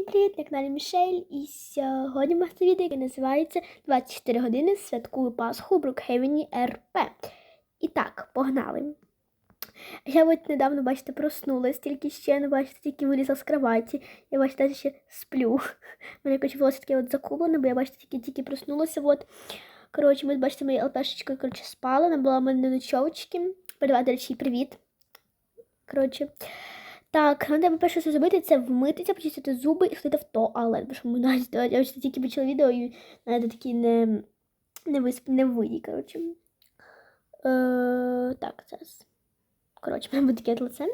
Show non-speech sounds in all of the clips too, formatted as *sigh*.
Всім привіт, на каналі Мішель. І сьогодні у нас це відео, яке називається 24 години святкую Пасху у Брукхевені РП. І так, погнали. Я от недавно, бачите, проснулась, тільки ще не бачите, тільки вилізла з кроваті. Я бачите, навіть ще сплю. У Мене коротше, волосся таке от закулене, бо я бачите, тільки тільки проснулася. От. Коротше, ми бачите, моя ЛПшечка коротше, спала, вона була в мене ночовочки. Передавати, до речі, привіт. Коротше. Так, треба перше що зробити, це вмитися, почистити зуби і сходити в туалет. Бо що ми навіть я ось тільки почала відео і навіть такі не, не висп, не виді, коротше. Е, так, зараз. Коротше, мене буде таке лице.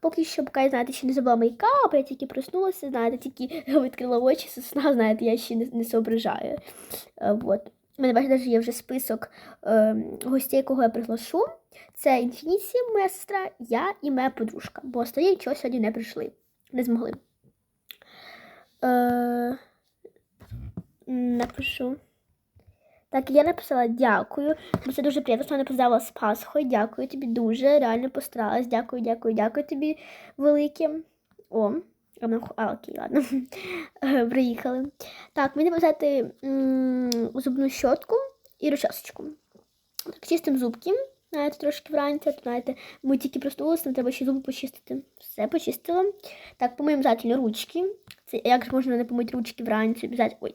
Поки що, поки я, знаєте, ще не забула мейкап, я тільки проснулася, знаєте, тільки *laughs* відкрила очі, з сна, знаєте, я ще не, не соображаю. Е, вот. У мене, бачите, є вже список е, гостей, кого я приглашу. Це Інфініці, моя сестра, я і моя подружка, бо остальні чого сьогодні не прийшли, не змогли. Е, напишу. Так, я написала дякую. Це дуже приємно, що вона поздала з Пасхою. Дякую тобі дуже. Реально постаралась. Дякую, дякую, дякую тобі велике. О, а, мене- а окей, ладно. Е, Приїхали. Так, мені взяти м, зубну щотку і розчасочку. Так, чистим зубки. Знаєте, трошки вранці, то, знаєте, ми тільки проснулися, нам треба ще зуби почистити. Все почистила. Так, помиємо обов'язково ручки. Це як ж можна не помити ручки вранці? Обов'язково. Ой,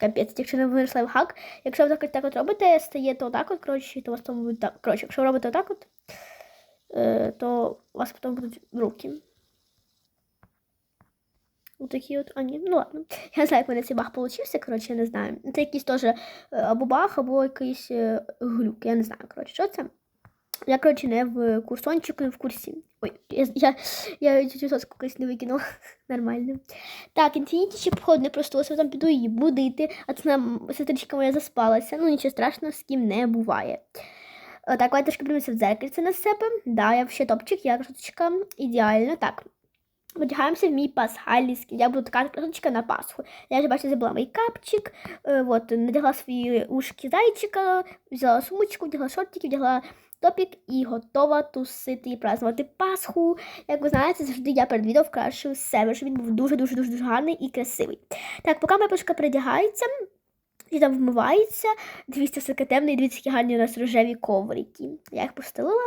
капець, якщо не винайшли лайфхак. Якщо ви так, так от робите, стаєте отак от, коротше, то у вас там буде так. Коротше, якщо ви робите отак от, е, то у вас потім будуть руки. Отакі от, а ні, ну ладно. *laughs* Я знаю, як мене цей баг получився, коротше, я не знаю. Це якийсь теж або баг, або якийсь глюк. Я не знаю, коротше, що це. Я, коротше, не в курсончику, не в курсі. Ой, я, *laughs* я, я цю соску не викинула. *laughs* Нормально. Так, інфініті ще походу не проснулася, там піду її будити, а це нам сестричка моя заспалася. Ну, нічого страшного, з ким не буває. Е, Так, я трошки подивимося в дзеркальце на себе. Да, я ще топчик, я красоточка. Ідеально. Так. Одягаємося в мій пасхальний скін. Я буду така красоточка на Пасху. Я вже бачите, забула мейкапчик, е, вот, надягла свої ушки зайчика, взяла сумочку, вдягла шортики, вдягла топік і готова тусити і празднувати Пасху. Як ви знаєте, завжди я перед відео вкрашую себе, щоб він був дуже-дуже дуже дуже гарний і красивий. Так, поки моя пашка передягається. І там вмивається. Дивіться, все темне, і дивіться, які гарні у нас рожеві коврики. Я їх постелила.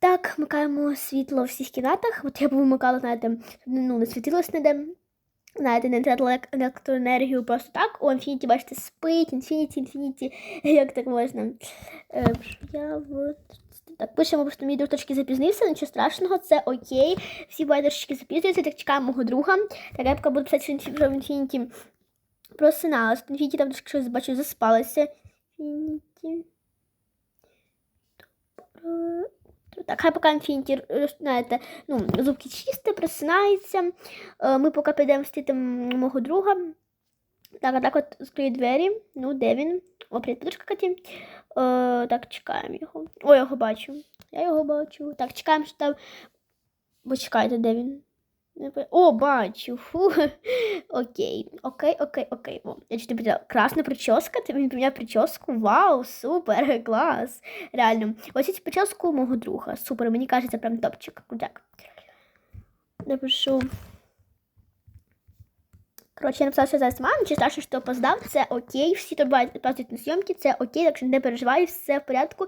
Так, вмикаємо світло в всіх кімнатах. От я б вимикала, знаєте, ну, не світилось ніде. Знаєте, не тратила електроенергію просто так. О, інфініті, бачите, спить, інфініті, інфініті. *laughs* Як так можна? Е, я от... Так, пишемо, просто мій друг трошки запізнився, нічого страшного, це окей. Всі трошки запізнюються, так чекаємо мого друга. Так, я поки буду писати, що що просиналась. Інфініті там трошки щось бачу, заспалася. Інфініті. Добре. Так, хай поки інфініті, е, знаєте, ну, зубки чисті, просинається. Е, Ми поки підемо встити мого друга. Так, а так от скрию двері. Ну, де він? О, привіт, подружка Каті. Е, так, чекаємо його. О, я його бачу. Я його бачу. Так, чекаємо, що там. Бо чекайте, де він? О, бачу. Фу. *laughs* Окей, окей, окей, окей. О, я чуть не Красна прическа, ти мені поміняв прическу. Вау, супер, *laughs* клас. Реально. Ось цю прическу мого друга. Супер, мені кажеться, прям топчик. Крутяк. Напишу. Коротше, я написала, що зараз мам, чи страшно, що опоздав, це окей, всі то працюють на зйомки, це окей, так що не переживай, все в порядку.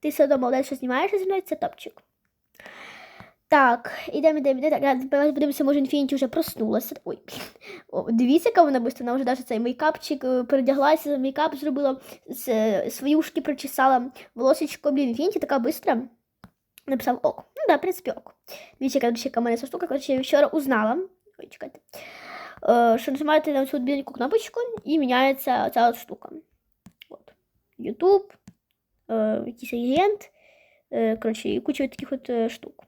Ти все одно молодець, що знімаєшся зі мною, це топчик. Так, ідемо, ідемо, ідемо. Так, подивимося, може Інфініті вже проснулася. Ой, О, дивіться, яка вона быстро, вона вже навіть цей мейкапчик е, передяглася, мейкап зробила, свої ушки причесала, волосечко, блін, Інфініті така быстро. Написав ок. Ну да, в принципі, ок. Дивіться, яка яка мене штука, коротше, я вчора узнала. Ой, чекайте. Е, що нажимаєте на цю біленьку кнопочку і міняється ця штука. От. YouTube, е, якийсь агент, коротше, і куча таких от штук.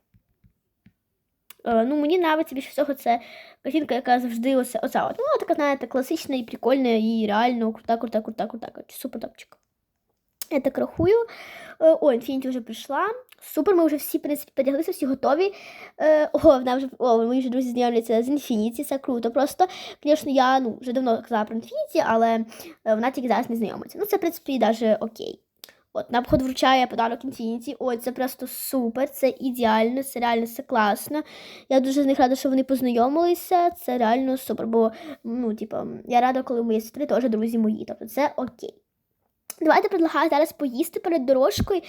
Е, ну, мені подобається більше всього це картинка, яка завжди оця, оця от. Ну, вона така, знаєте, класична і прикольна, і реально крута, крута, крута, крута. Супер топчик. Я так рахую. Е, О, Інфініті вже прийшла. Супер, ми вже всі, в принципі, подяглися, всі готові. Е, О, вона вже, о, мої вже друзі знайомляться з Інфініті, це круто. Просто, звісно, я ну, вже давно казала про Інфініті, але вона тільки зараз не знайомиться. Ну, це, в принципі, навіть окей. От, нам походу вручає подарок Infinity. Ой, це просто супер, це ідеально, це реально все класно. Я дуже з них рада, що вони познайомилися. Це реально супер. Бо, ну, типу, я рада, коли мої сестри теж друзі мої. Тобто це окей. Давайте предлагаю зараз поїсти перед дорожкою,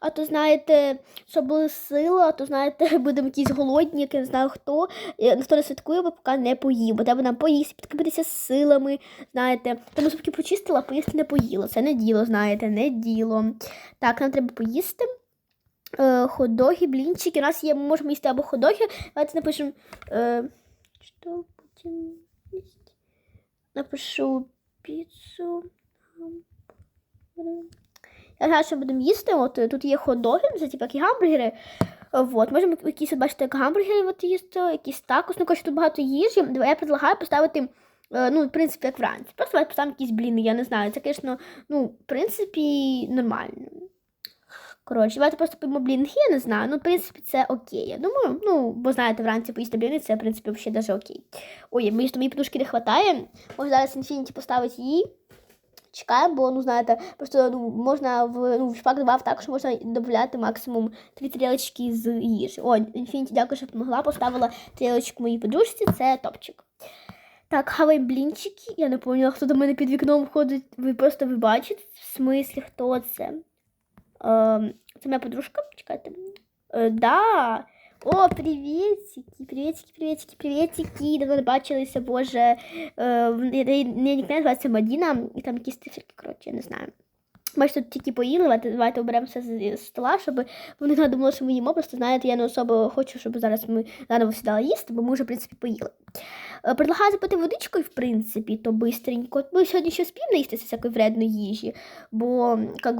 а то, знаєте, щоб були сили, а то, знаєте, *laughs* будемо якісь голодні, я не знаю хто. Ніхто не святкує, бо поки не поїв. Бо треба нам поїсти, підкріпитися силами, знаєте. Тому зубки почистила, поїсти не поїла. Це не діло, знаєте, не діло. Так, нам треба поїсти. Е, Ходоги, блінчики. У нас є, ми можемо їсти або ходоги. Давайте напишемо. Е, що їсти? Напишу піцу. Я знаю, що будемо їсти. От е, тут є хот-доги, це типу як і гамбургери. Вот, можемо якісь, от, як гамбургери от їсти, якісь такос. Ну, коротше, тут багато їжі. Я предлагаю поставити, е, ну, в принципі, як вранці. Просто давайте поставимо якісь бліни, я не знаю. Це, звісно, ну, в принципі, нормально. Коротше, давайте просто поїмо блінги, я не знаю. Ну, в принципі, це окей. Я думаю, ну, бо знаєте, вранці поїсти бліни, це, в принципі, взагалі даже окей. Ой, мені ж подушки не вистачає. Може зараз Infinity поставить її. Чекаю, бо, ну, знаєте, просто ну, можна в, ну, в шпак добав так, можна додати максимум три тарілочки з їжі. О, Infinity, дякую, що допомогла. Поставила тарілочку моїй подружці, це топчик. Так, хаваємо блінчики. Я не пам'ятаю, хто до мене під вікном ходить. Ви просто ви бачите, в смислі, хто це? Ем, це моя подружка, чекайте. Е, да. О, приветики, приветики, приветики, приветики. Давно не бачилися, боже. Не нікнейм називається Мадіна, і там якісь циферки, коротше, я не знаю. Ми ж тут тільки поїли, давайте, давайте оберемося з стола, щоб вони не думали, що ми їмо. Просто знаєте, я не особо хочу, щоб зараз ми заново сідали їсти, бо ми вже, в принципі, поїли. Предлагаю запити водичкою, в принципі, то бистренько. Ми сьогодні ще спів наїстися всякої вредної їжі, бо, як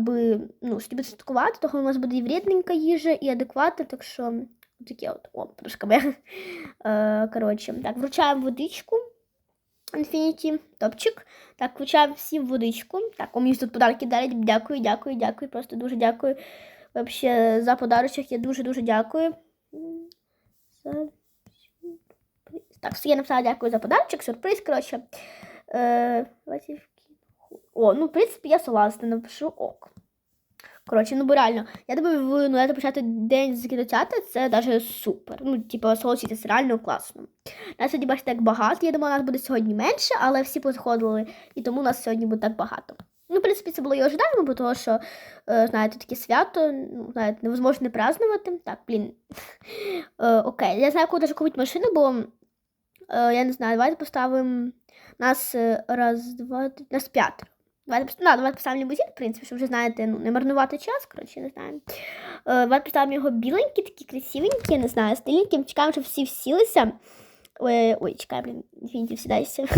ну, щоб святкувати, того у нас буде і вредненька їжа, і адекватна, так що таке от, о, трошки ми. *laughs* Е, Коротше, так, вручаємо водичку. Infinity, топчик. Так, включаємо всім водичку. Так, у мені тут подарки дарять. Дякую, дякую, дякую. Просто дуже дякую. Вообще за подарочок я дуже-дуже дякую. Так, я написала дякую за подарочок, сюрприз, коротше. Е, О, ну, в принципі, я согласна, напишу ок. Коротше, ну бо я думаю, ну, я почати день з кінотеатру, це навіть супер. Ну, типу, согласитися, реально класно. Нас сьогодні, бачите, так багато. Я думала, нас буде сьогодні менше, але всі позаходили, і тому нас сьогодні буде так багато. Ну, в принципі, це було і ожидаємо, бо того, що, е, знаєте, таке свято, ну, знаєте, невозможно не празднувати. Так, блін. Е, окей, я знаю, куди ж купити машину, бо е, я не знаю, давайте поставимо нас е, раз, два, нас п'ятеро. Давайте, да, давайте поставимо лімузин, в принципі, щоб вже знаєте, ну, не марнувати час, коротше, не знаю. Е, давайте поставимо його біленький, такий красивенький, не знаю, стильненький. Чекаємо, щоб всі всілися. Ой, ой чекай, блін, Інфініті всідайся. *laughs*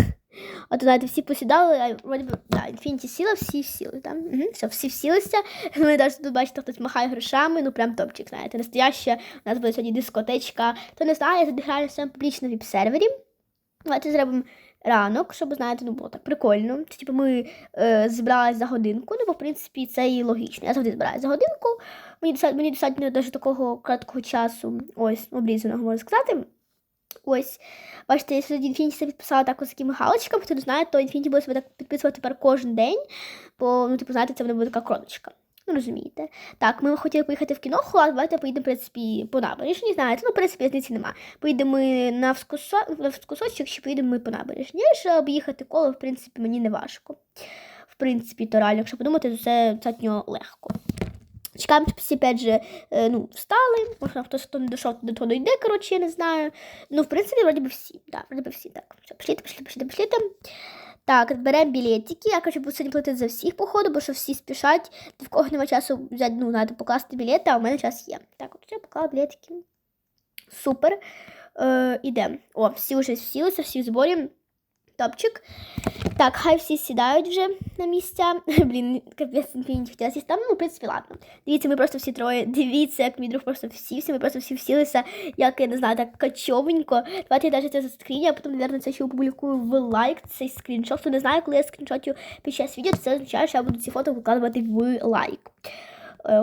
А то, знаєте, всі посідали, а вроді би, да, Інфініті сіла, всі сіли, там. Угу, все, всі всілися. *laughs* Ми навіть тут бачите, хтось махає грошами, ну прям топчик, знаєте. Настояща, у нас буде сьогодні дискотечка. То не знаю, я задихаю сам публічно віп-сервері. Давайте зробимо ранок, щоб, знаєте, ну було так прикольно. Це, типу, ми е, зібралися за годинку, ну, бо, в принципі, це і логічно. Я завжди збираюся за годинку. Мені достатньо, мені достатньо навіть такого краткого часу, ось, обрізаного, можна сказати. Ось, бачите, я сьогодні Infinity себе підписала так ось такими галочками, хто не знає, то Infinity буде себе так підписувати тепер кожен день, бо, ну, типу, знаєте, це буде така кроночка. Ну, розумієте. Так, ми хотіли поїхати в кіно, а давайте поїдемо, в принципі, по набережні. Знаєте, ну, в принципі, різниці нема. Поїдемо ми на вскусочок, чи поїдемо ми по набережні. Щоб об'їхати коло, в принципі, мені не важко. В принципі, то реально, якщо подумати, то це достатньо легко. Чекаємо, всі опять же, е, ну, встали. Можна хтось хто не дійшов, до того дойде, коротше, я не знаю. Ну, в принципі, вроді би всі. Да, вроді би всі. Так, все, пішліте, пішліте, пішліте, пішліте. Так, беремо білетики. Я хочу сьогодні платити за всіх, походу, бо що всі спішать. В кого немає часу взяти, ну, треба покласти білети, а у мене час є. Так, от я поклала білетики. Супер. Е, Ідемо. О, всі вже всілися, всі в зборі. Топчик. Так, хай всі сідають вже на місця. *laughs* Блін, капець не хотіла сісти. Там, ну, в принципі, ладно. Дивіться, ми просто всі троє. Дивіться, як мій друг просто всівся, ми просто всі всілися, як я не знаю, так качовенько. Давайте я навіть це заскріню, а потім, мабуть, це ще опублікую в лайк цей скріншот. Хто не знає, коли я скріншотю під час відео, це означає, що я буду ці фото викладувати в лайк.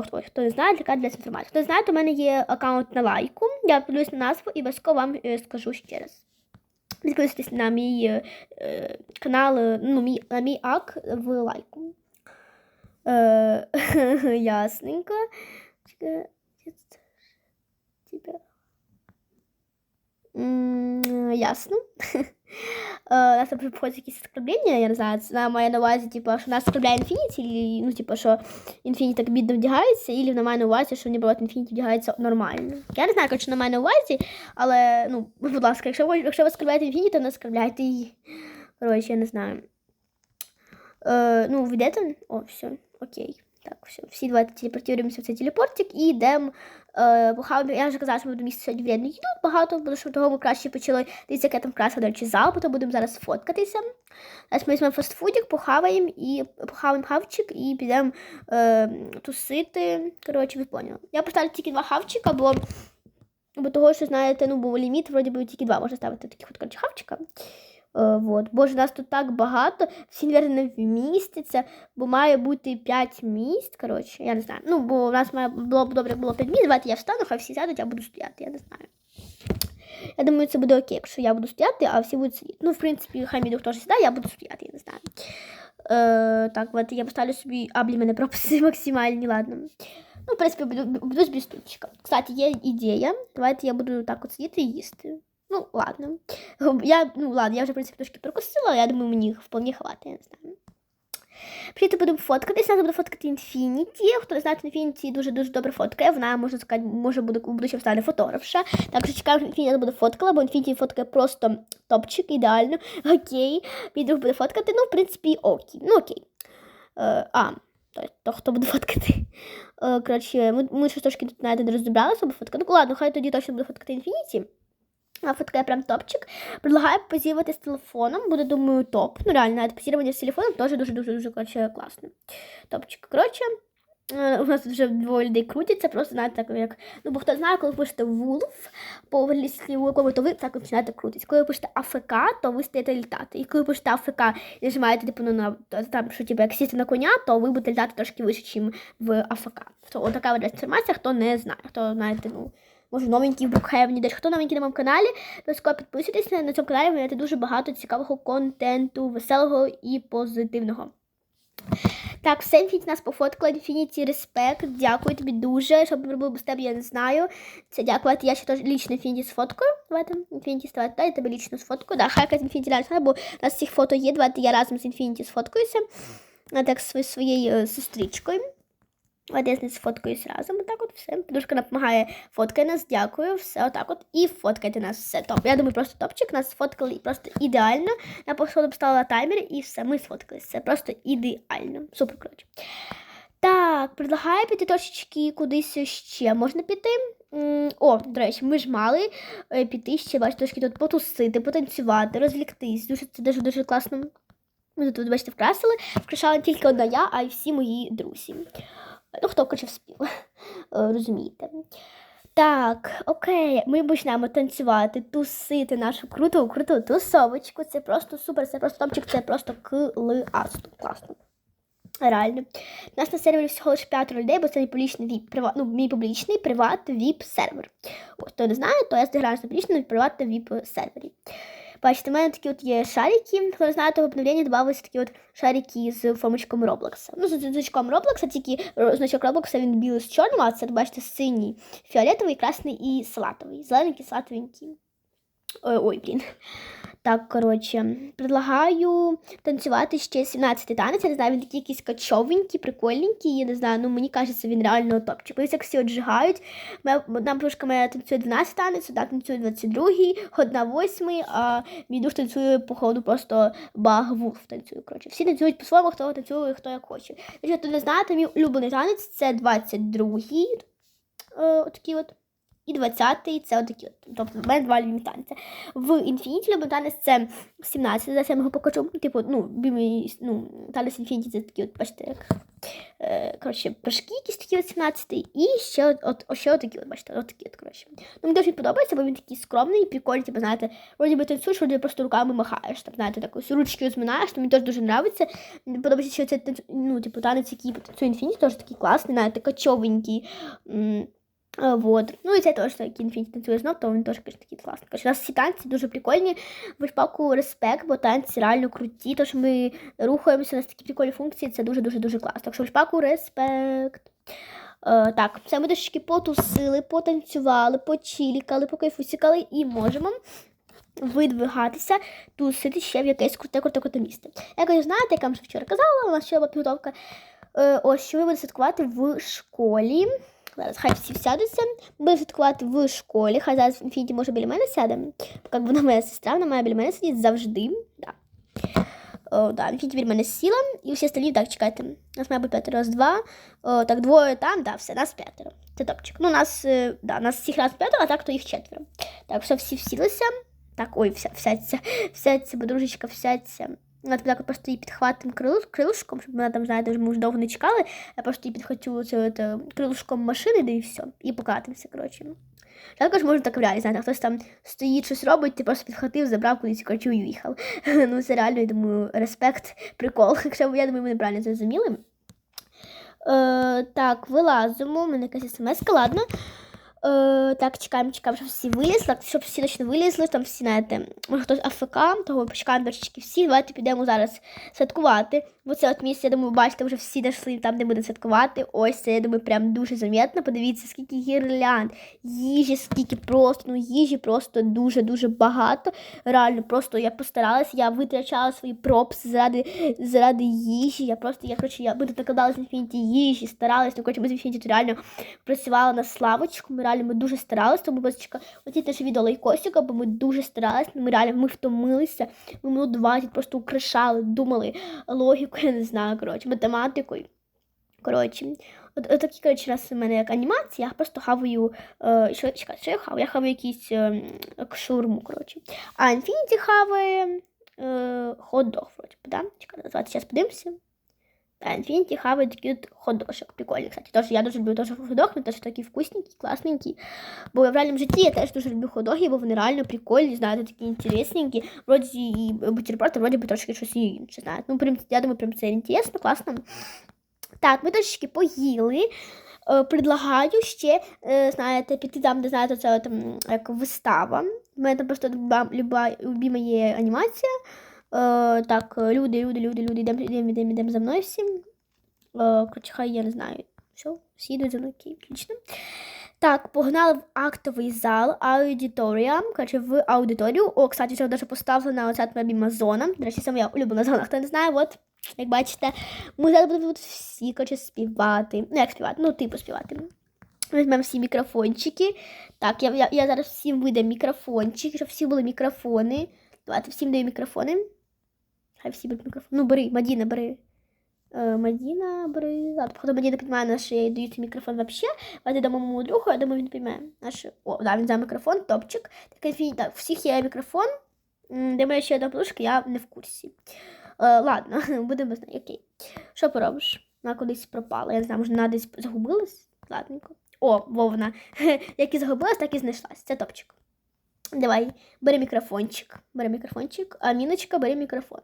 Хто, хто не знає, така для інформація. Хто не знає, то в мене є аккаунт на лайку. Я подивлюсь на назву і обов'язково вам скажу ще раз. Підписуйтесь на мій е, канал, ну, мій, на мій ак в лайку. Е, *laughs* ясненько. Чекай? Ясно. *laughs* Е, У нас там приходять якісь оскорблення, я не знаю, вона має на увазі, типу, що нас оскорбляє Інфініті, ну, типу, що Інфініті так бідно вдягається, і вона має на увазі, що наоборот Інфініті вдягається нормально. Я не знаю, що вона має на увазі, але, ну, будь ласка, якщо ви, якщо ви оскорбляєте Інфініті, то не оскорбляйте її. Коротше, я не знаю. Е, ну, вийдете? О, все, окей. Так, все. Всі давайте телепортуємося в цей телепортик і йдемо. Е, похаваємо. я вже казала, що ми будемо місце сьогодні вредних їду багато, тому що того ми краще почали. Дивіться, яке там краса, до речі, зал, потім будемо зараз фоткатися. Зараз ми візьмемо фастфудик, похаваємо і похаваємо хавчик і підемо е, тусити. Коротше, ви поняли. Я поставлю тільки два хавчика, бо, бо того, що, знаєте, ну, був ліміт, вроді би тільки два можна ставити таких от, коротше, хавчика. Е, вот. Боже, нас тут так багато, всі, не вміститься, бо має бути 5 місць. Коротше, я не знаю. Ну, бо у нас має було б добре було 5 місць. Давайте я встану, хай всі сядуть, я буду стояти, я не знаю. Я думаю, це буде окей, якщо я буду стояти, а всі будуть сидіти. Ну, в принципі, хай мій теж сідає, я буду стояти, я не знаю. Е, так, от я поставлю собі аблі мене прописи *laughs* максимальні, ладно. Ну, в принципі, буду, буду без стульчика. Кстати, є ідея. Давайте я буду так от сидіти і їсти. Ну, ладно. *laughs* Я, ну, ладно, я вже, в принципі, трошки прокусила, я думаю, мені вполне хватить, я не знаю. Прийти будемо фоткатись, треба буде фоткати Інфініті. Хто не знає, дуже-дуже добре фоткає. Вона, можна сказати, може буде буду ще встане фотографша. Так що чекаю, що Інфініті фоткала, бо Інфініті фоткає просто топчик, ідеально. Окей. Мій друг буде фоткати, ну, в принципі, окей. Ну, окей. Е, а, то, то хто буде фоткати? Е, коротше, ми, ми щось трошки тут навіть не розібралися, бо фоткати. Ну, ладно, хай тоді точно буде фоткати Інфініті. Фоткає прям топчик. Предлагаю позірувати з телефоном. Буде, думаю, топ. Ну, реально, навіть позірування з телефоном теж дуже-дуже коротше, класно. Топчик. Коротше, е, у нас вже двоє людей крутяться, просто знаєте, так як. Ну, бо хто знає, коли пишете Вулф по англійському, то ви так починаєте крутитися. Коли ви пишете АФК, то ви стаєте літати. І коли пишете АФК і нажимаєте, типу, ну, на там, що типу, як сісти на коня, то ви будете літати трошки вище, ніж в АФК. То, отака інформація, хто не знає, хто знаєте, ну може новенький в Брукхевні. Десь хто новенький на моєму каналі, обов'язково підписуйтесь на цьому каналі, ви маєте дуже багато цікавого контенту, веселого і позитивного. Так, все Інфініті нас пофоткала. Інфініті респект. Дякую тобі дуже. Що б робив без тебе, я не знаю. Це дякувати. Я ще теж лічно Інфініті сфоткаю. Давайте Інфініті ставати, та я тебе лічно сфоткаю. Да, хай якась Інфініті далі, бо у нас цих фото є. Давайте я разом з Інфініті сфоткаюся. Так, зі своєю сестричкою. От я з нею сфоткаюсь разом. Отак от все. Подружка допомагає фоткає нас, дякую. Все отак от. І фоткайте нас. Все топ. Я думаю, просто топчик. Нас сфоткали просто ідеально. Я просто поставила таймер і все, ми сфоткались. Це просто ідеально. Супер коротше. Так, предлагаю піти трошечки кудись ще можна піти. О, до речі, ми ж мали е, піти ще, бачите, трошки тут потусити, потанцювати, розвліктись. Дуже це дуже дуже класно. Ми тут, бачите, вкрасили. Вкрашала тільки одна я, а й всі мої друзі. Ну, хто хоче вспів, *laughs* розумієте. Так, окей, ми почнемо танцювати, тусити нашу круту, круту тусовочку. Це просто супер, це просто топчик, це просто класно. класно. Реально. У нас на сервері всього лише 5 людей, бо це мій публічний віп, приват, ну, мій публічний приват віп сервер. Хто не знає, то я зіграю на публічному приват віп сервері. Бачите, у мене такі от є шарики. Хто не знає, того обновлення додавалися такі от шарики з формочком Роблокса. Ну, з значком Роблокса, тільки значок Роблокса він білий з чорним, а це, бачите, синій, фіолетовий, красний і салатовий. Зелененький, салатовенький. Ой, ой, блін. Так, коротше, предлагаю танцювати ще 17-й танець. Я не знаю, він такий якийсь качовенький, прикольненький. Я не знаю, ну мені кажеться, він реально топчик. Ось як всі отжигають. Одна подружка моя танцює 12 танець, одна танцює 22-й, одна 8 а мій дух танцює, походу, просто баг-вулф танцює. Коротше. Всі танцюють по-своєму, хто танцює, хто як хоче. Якщо хто не знаєте, мій улюблений танець це 22-й. Отакий от. І 20-й це отакі. от. Тобто в мене два любимі. В Інфініті любимий це 17 за 7 покажу. Типу, ну, ну, танець Інфініті це такі от, бачите, як. Е, коротше, пашки якісь такі от 17 і ще от, от, ще отакі от, бачите, от такі от, коротше. Ну, мені дуже подобається, бо він такий скромний, прикольний, типу, знаєте, вроді би танцюєш, вроді просто руками махаєш, там, знаєте, так ось ручки розминаєш, то мені теж дуже подобається. Мені подобається, що це, ну, типу, танець, який танцює Інфініті, теж такий класний, знаєте, качовенький. Е, Вот. Ну і це теж як інфініті танцює знов, то він теж каже, такий класний. Каже, у нас всі танці дуже прикольні. В шпаку респект, бо танці реально круті, то що ми рухаємося, у нас такі прикольні функції, це дуже-дуже дуже класно. Так що в шпаку респект. Е, так, все ми трошки потусили, потанцювали, почілікали, покайфусікали і можемо видвигатися, тусити ще в якесь круте, круте, круте місце. Як ви знаєте, я вам вже вчора казала, у нас ще була підготовка. Е, ось що ми будемо святкувати в школі. Зараз хай всі всядуться. Ми будемо святкувати в школі. Хай зараз Інфініті може біля мене сяде. Як вона моя сестра, вона має біля мене сидіти завжди. Да. О, да, Інфініті біля мене сіла, і всі остальні, так, чекайте. У нас має бути п'ятеро раз два. О, так, двоє там, да, все, нас п'ятеро. Це топчик. Ну, нас, е, да, нас всіх раз п'ятеро, а так то їх четверо. Так, все, всі всілися. Так, ой, вся, всяться, *laughs* всяться, подружечка, всяться. Вона так просто її підхватим крил, крилушком, щоб вона там, знаєте, ми вже довго не чекали. Я просто її це, це, крилушком машини, да і все. І покатимося, коротше. Також можна так реалі, знаєте, хтось там стоїть, щось робить, ти просто підхватив, забрав кудись, коротше, і уїхав. *laughs* ну, це реально, я думаю, респект, прикол. *laughs* Якщо я думаю, ми неправильно зрозуміли. Е, так, вилазимо, у мене якась смс, ладно. Е, так, чекаємо, чекаємо, щоб всі вилізли, щоб всі точно вилізли, там всі, знаєте, хтось АФК, того почекаємо трошечки всі. Давайте підемо зараз святкувати. Бо це от місце, я думаю, бачите, вже всі дійшли там, де будемо святкувати. Ось це, я думаю, прям дуже замітно. Подивіться, скільки гірлянд, їжі, скільки просто, ну їжі просто дуже-дуже багато. Реально, просто я постаралася, я витрачала свої пропси заради заради їжі. Я просто, я коротше, я буду накладала з інфініті їжі, старалась, ну коротше, ми з інфініті реально працювала на славочку. Ми реально ми дуже старалися, тому бачка, оці теж відео лайкосика, бо ми дуже старалися, ми реально ми втомилися. Ми минут 20 просто украшали, думали логіку, я не знаю, коротше, математикою. Коротше, от, от такі, коротше, раз у мене як анімація, я просто хаваю, е, що, чекай, що я хаваю? Я хаваю якісь е, шаурму, коротше. А Infinity хаває е, хот-дог, вроді, да? Чекай, назвати, зараз подивимося. Да, Infinity хаває такий от хот-дошок, прикольний, кстати. Тож я дуже люблю теж хот-дог, він теж такий вкусненький, класненький. Бо в реальному житті я теж дуже люблю хот-доги, бо вони реально прикольні, знаєте, такі інтересненькі. Вроді і бутерброди, вроді би трошки щось інше, знаєте. Ну, прям, я думаю, прям це інтересно, класно. Так, ми трошечки поїли. Е, предлагаю ще, е, знаєте, піти там, де знаєте, це там як вистава. У мене там просто любима є анімація. Е, так, люди, люди, люди, люди, йдемо, йдемо, йдемо, йдемо за мною всім. Е, хай я не знаю. Все, всі йдуть за мною, окей, отлично. Так, погнали в актовий зал, аудиторія. Коротше, в аудиторію. О, кстати, це даже поставлена оця любима зона. До речі, це моя улюблена зона, хто не знає, от. Як бачите, ми зараз будемо всі коротше, співати. Ну, як співати? Ну, типу співати. Візьмемо всі мікрофончики. Так, я я, я зараз всім видам мікрофончики, щоб всі були мікрофони. Давайте всім даю мікрофони. Хай всі беруть мікрофон. Ну, бери, Мадіна, бери. Е, Мадіна, бери. Ладно, походу Мадіна підмає наш, я даю цей мікрофон вообще. Давайте дамо моєму другу, я думаю, він підмає. Наш... О, да, він за мікрофон, топчик. Так, так, всіх є мікрофон. Де моя ще одна подушка, я не в курсі. Е, ладно, *laughs* будемо знати. Окей. Що поробиш? Вона кудись пропала. Я не знаю, може вона десь загубилась? Ладненько. О, вовна. *laughs* Як і загубилась, так і знайшлась. Це топчик. Давай, бери мікрофончик. Бери мікрофончик. А Міночка, бери мікрофон.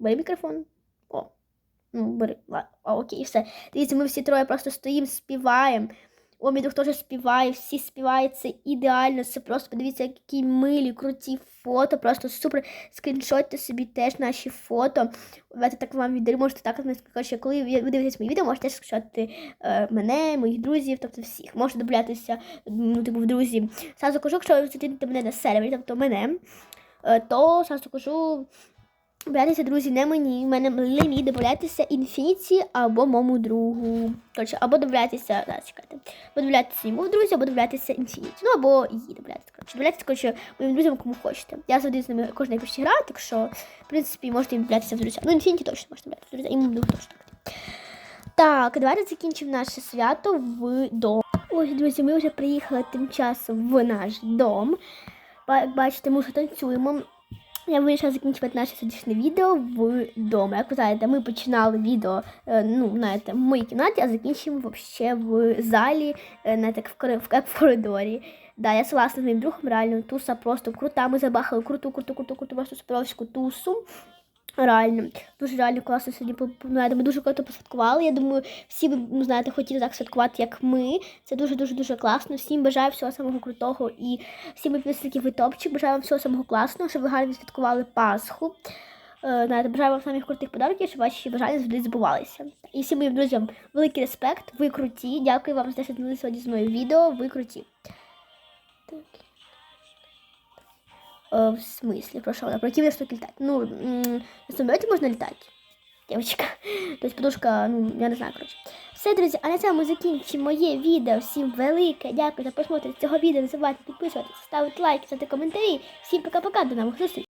Бери мікрофон. О. Ну, бери. О, окей, все. Дивіться, ми всі троє просто стоїмо, співаємо. О, теж співає, всі співають, це ідеально. Це просто подивіться, які милі, круті фото, просто супер. Скріншотьте собі теж наші фото. Давайте так вам віддаю, можете так коротше, коли ви дивитесь мої відео, можете теж скріншотити е, мене, моїх друзів, тобто всіх. Можете додатися, ну, типу, в друзі. Сразу кажу, якщо ви зустрінете мене на сервері, тобто мене, е, то сразу кажу. Боятися, друзі, не мені. У мене лиміт домовлятися інфініті або моєму другу. Коротше, або домовлятися, зараз чекайте. Або домовлятися йому друзі, або домовлятися інфініті. Ну, або її домовлятися. Коротше, домовлятися, коротше, моїм друзям, кому хочете. Я завжди з ними кожен почти граю, так що, в принципі, можете їм домовлятися в друзі. Ну, інфініті точно можете домовлятися в друзі, і моєму другу точно. Так, давайте закінчимо наше свято в дом. Ось, друзі, ми вже приїхали тим часом в наш дом. Бачите, ми вже танцюємо. Я вирішила закінчувати наше сьогоднішнє відео вдома. Як ви знаєте, ми починали відео ну, знаєте, в моїй кімнаті, а закінчимо вообще в залі, знаєте, в, в коридорі. Да, я согласна з моїм другом, реально туса просто крута. Ми забахали круту, круту, круту, круту, просто суперовську тусу. Реально, дуже реально класно сьогодні. Ну, думаю, дуже круто посвяткували. Я думаю, всі ви ну, знаєте, хотіли так святкувати, як ми. Це дуже дуже класно. Всім бажаю всього самого крутого і всім підписників і топчик. Бажаю вам всього самого класного, щоб ви гарно святкували Пасху. Е, знаєте, бажаю вам самих крутих подарунків, щоб ваші бажання завжди збувалися. І всім моїм друзям великий респект. Ви круті. Дякую вам за те, що дивилися сьогодні з моє відео. Ви круті. Так. Э, в смысле, прошел, она противная, что летать. Ну, на самолете можно летать, девочка. То есть подушка, ну, я не знаю, короче. Все, друзі, а на цьому закінчимо моє відео. Всім велике дякую за просмотр цього відео. Не забувайте підписуватися, ставити лайки, ставити коментарі. Всім пока-пока, до нових зустрічей.